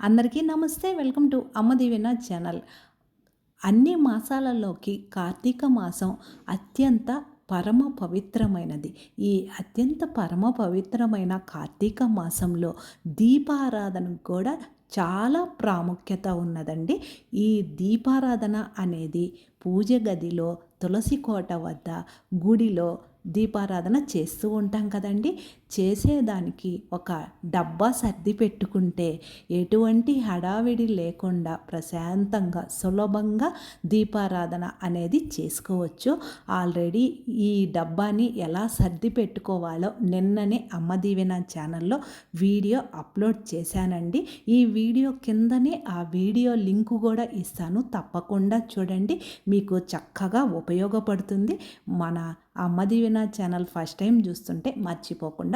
అందరికీ నమస్తే. Welcome to అమ్మ దీవెన ఛానల్. అన్ని మాసాలలోకి కార్తీక మాసం అత్యంత పరమ పవిత్రమైనది. ఈ అత్యంత పరమ పవిత్రమైన కార్తీక మాసంలో దీపారాధన కూడా చాలా ప్రాముఖ్యత ఉన్నదండి. ఈ దీపారాధన అనేది పూజ గదిలో తులసి కోట వద్ద గుడిలో దీపారాధన చేస్తూ ఉంటాం కదండి. చేసేదానికి ఒక డబ్బా సర్ది పెట్టుకుంటే ఎటువంటి హడావిడి లేకుండా ప్రశాంతంగా సులభంగా దీపారాధన అనేది చేసుకోవచ్చు. ఆల్రెడీ ఈ డబ్బాని ఎలా సర్ది పెట్టుకోవాలో నిన్ననే అమ్మ దీవెన ఛానల్లో వీడియో అప్లోడ్ చేశానండి. ఈ వీడియో కిందనే ఆ వీడియో లింక్ కూడా ఇస్తాను. తప్పకుండా చూడండి. మీకు చక్కగా ఉపయోగపడుతుంది. మన అమ్మ దీవెన ఛానల్ ఫస్ట్ టైం చూస్తుంటే మర్చిపోకుండా